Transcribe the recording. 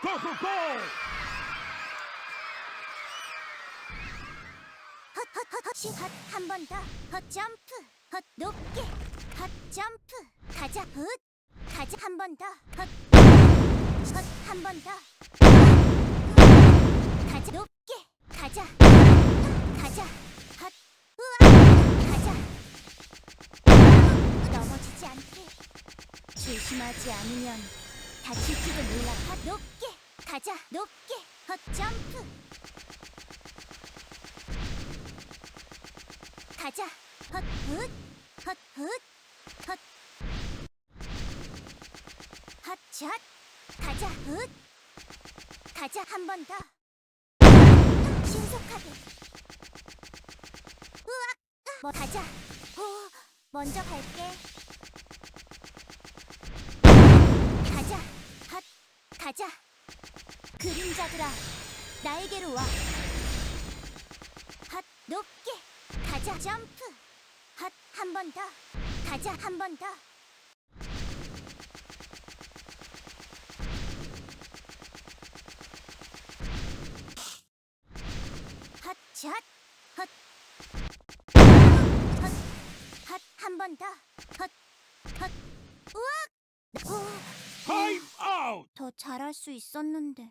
고고고! 헛헛헛헛 한 번 더. 헛 점프. 헛 높게. 헛 점프. 가자. 헛. 가자 한 번 더. 헛. 헛한 번 더. 가자 높게. 가자. 가자. 헛. 우와. 가자. 넘어지지 않게. 조심하지 않으면 다칠지도 몰라. 헛 높게. 가자. 높게. 헛 점프. 가자. 헛, 헛, 헛, 헛, 헛. 헛, 샷. 가자. 헛. 가자. 한 번 더. 신속하게. 우악. 뭐 가자. 오, 먼저 갈게. 가자. 헛. 가자. 그림자들아, 나에게로 와. 헛, 높게. 가자. 점프. 헛한번 더. 가자 한 번 더. 헛샷. 헛헛한 번 더. 헛헛. 우악! 오, 타임 아웃! 더 잘할 수 있었는데